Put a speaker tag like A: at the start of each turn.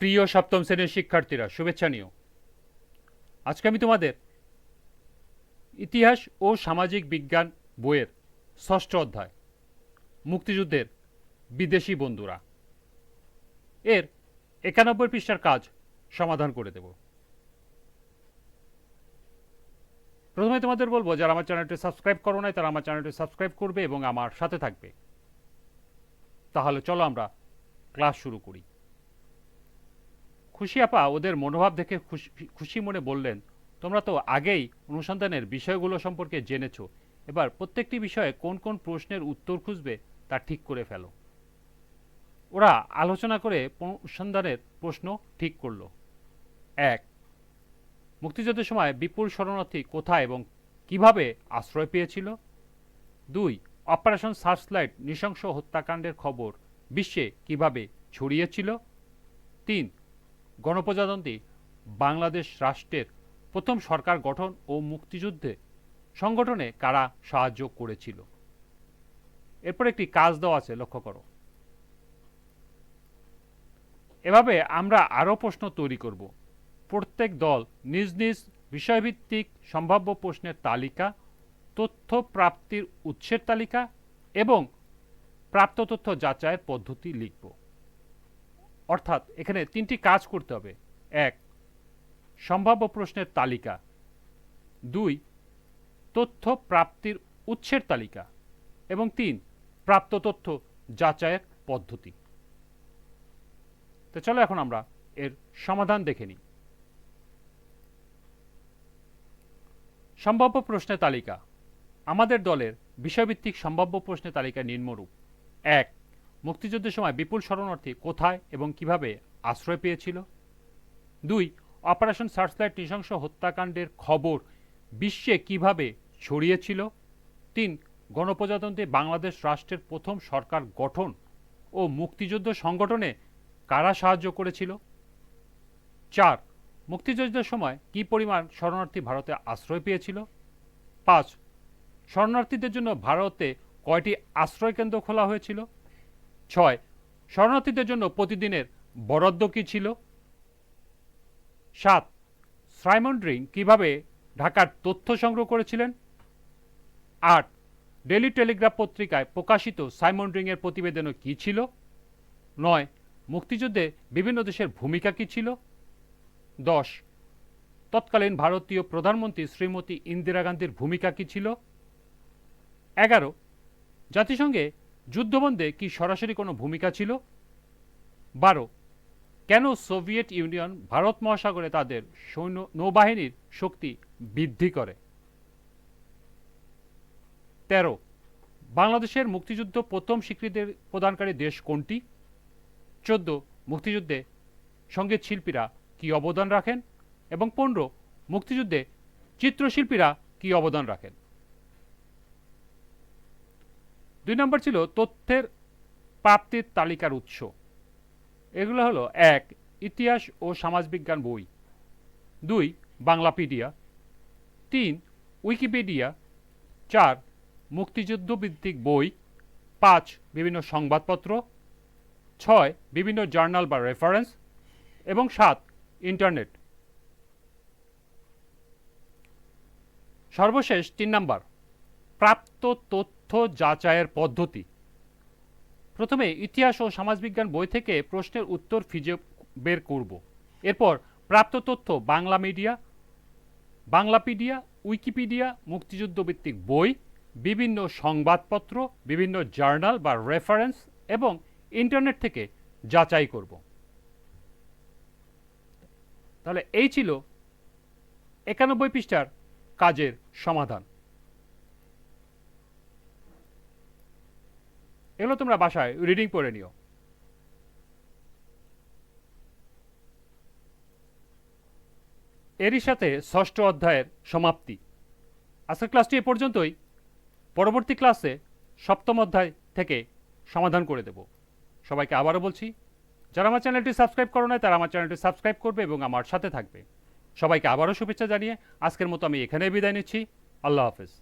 A: প্রিয় সপ্তম শ্রেণির শিক্ষার্থীরা, শুভেচ্ছা নিও। আজকে আমি তোমাদের ইতিহাস ও সামাজিক বিজ্ঞান বইয়ের ষষ্ঠ অধ্যায়, মুক্তিযুদ্ধের বিদেশি বন্ধুরা। এর একানব্বই পৃষ্ঠার কাজ সমাধান করে দেব। প্রথমে তোমাদের বলব, যারা আমার চ্যানেলটি সাবস্ক্রাইব করো নাই, তারা আমার চ্যানেলটি সাবস্ক্রাইব করবে এবং আমার সাথে থাকবে। তাহলে চলো আমরা ক্লাস শুরু করি। খুশি আপা ওদের মনোভাব দেখে খুশি মনে বললেন, তোমরা তো আগেই অনুসন্ধানের বিষয়গুলো সম্পর্কে জেনেছো। এবার প্রত্যেকটি বিষয়ে কোন কোন প্রশ্নের উত্তর খুঁজবে তা ঠিক করে ফেলো। ওরা আলোচনা করে অনুসন্ধানের প্রশ্ন ঠিক করল। এক, মুক্তিযুদ্ধের সময় বিপুল শরণার্থী কোথায় এবং কীভাবে আশ্রয় পেয়েছিল? দুই, অপারেশন সার্চলাইট নৃশংস হত্যাকাণ্ডের খবর বিশ্বে কীভাবে ছড়িয়েছিল? তিন গণপ্রজাতন্ত্রী বাংলাদেশ রাষ্ট্রের প্রথম সরকার গঠন ও মুক্তিযুদ্ধে সংগঠনে কারা সাহায্য করেছিল? এরপর একটি কাজ দেওয়া আছে, লক্ষ্য করো। এভাবে আমরা আরও প্রশ্ন তৈরি করব। প্রত্যেক দল নিজ নিজ বিষয়ভিত্তিক সম্ভাব্য প্রশ্নের তালিকা তথ্য প্রাপ্তির উৎসের তালিকা এবং প্রাপ্ত তথ্য যাচাইয়ের পদ্ধতি লিখব। অর্থাৎ এখানে তিনটি কাজ করতে হবে। এক, সম্ভাব্য প্রশ্নের তালিকা। দুই, তথ্য প্রাপ্তির উৎসের তালিকা। এবং তিন, প্রাপ্ত তথ্য যাচাইয়ের পদ্ধতি। তো চলো এখন আমরা এর সমাধান দেখে নিই। সম্ভাব্য প্রশ্নের তালিকা। আমাদের দলের বিষয়ভিত্তিক সম্ভাব্য প্রশ্নের তালিকা নিম্নরূপ। এক মুক্তিযুদ্ধের সময় বিপুল শরণার্থী কোথায় এবং কীভাবে আশ্রয় পেয়েছিল? দুই, অপারেশন সার্চলাইট নৃশংস হত্যাকাণ্ডের খবর বিশ্বে কীভাবে ছড়িয়েছিল? তিন, গণপ্রজাতন্ত্রী বাংলাদেশ রাষ্ট্রের প্রথম সরকার গঠন ও মুক্তিযুদ্ধ সংগঠনে কারা সাহায্য করেছিল? চার, মুক্তিযুদ্ধের সময় কি পরিমাণ শরণার্থী ভারতে আশ্রয় পেয়েছিল? পাঁচ, শরণার্থীদের জন্য ভারতে কয়টি আশ্রয়কেন্দ্র খোলা হয়েছিল? ছয়, শরণার্থীদের জন্য প্রতিদিনের বরাদ্দ কী ছিল? সাত, সাইমন ড্রিং কীভাবে ঢাকার তথ্য সংগ্রহ করেছিলেন? আট ডেলি টেলিগ্রাফ পত্রিকায় প্রকাশিত সাইমন ড্রিংয়ের প্রতিবেদনে কী ছিল? নয়, মুক্তিযুদ্ধে বিভিন্ন দেশের ভূমিকা কী ছিল? দশ, তৎকালীন ভারতীয় প্রধানমন্ত্রী শ্রীমতী ইন্দিরা গান্ধীর ভূমিকা কী ছিল? এগারো, জাতিসংঘে যুদ্ধবন্ধে কি সরাসরি কোনো ভূমিকা ছিল? বারো, কেন সোভিয়েত ইউনিয়ন ভারত মহাসাগরে তাদের সৈন্য নৌবাহিনীর শক্তি বৃদ্ধি করে? তেরো, বাংলাদেশের মুক্তিযুদ্ধ প্রথম স্বীকৃতির প্রদানকারী দেশ কোনটি? চোদ্দ, মুক্তিযুদ্ধে সংগীত শিল্পীরা কি অবদান রাখেন? এবং পনেরো, মুক্তিযুদ্ধে চিত্রশিল্পীরা কি অবদান রাখেন? দুই নম্বর ছিল তথ্যের প্রাপ্তির তালিকার উৎস। এগুলো হলো, এক, ইতিহাস ও সমাজবিজ্ঞান বই। দুই, বাংলাপিডিয়া। তিন, উইকিপিডিয়া। চার মুক্তিযুদ্ধ ভিত্তিক বই। পাঁচ, বিভিন্ন সংবাদপত্র। ছয়, বিভিন্ন জার্নাল বা রেফারেন্স। এবং সাত, ইন্টারনেট। সর্বশেষ তিন নাম্বার, প্রাপ্ত তথ্য যাচাইয়ের পদ্ধতি। প্রথমে ইতিহাস ও সমাজবিজ্ঞান বই থেকে প্রশ্নের উত্তর ফিজে বের করব। এরপর প্রাপ্ত তথ্য বাংলা মিডিয়া, বাংলাপিডিয়া, উইকিপিডিয়া মুক্তিযুদ্ধ ভিত্তিক বই, বিভিন্ন সংবাদপত্র, বিভিন্ন জার্নাল বা রেফারেন্স এবং ইন্টারনেট থেকে যাচাই করব। তাহলে এই ছিল একানব্বই পৃষ্ঠার কাজের সমাধান। এগুলো তোমরা বাসায় রিডিং পড়ে নিও। এরই সাথে ষষ্ঠ অধ্যায়ের সমাপ্তি। আজকের ক্লাসটি এ পর্যন্তই। পরবর্তী ক্লাসে সপ্তম অধ্যায় থেকে সমাধান করে দেব। সবাইকে আবারও বলছি, যারা আমার চ্যানেলটি সাবস্ক্রাইব করো না তারা আমার চ্যানেলটি সাবস্ক্রাইব করবে এবং আমার সাথে থাকবে। সবাইকে আবারও শুভেচ্ছা জানিয়ে আজকের মতো আমি এখানে বিদায় নিচ্ছি। আল্লাহ হাফেজ।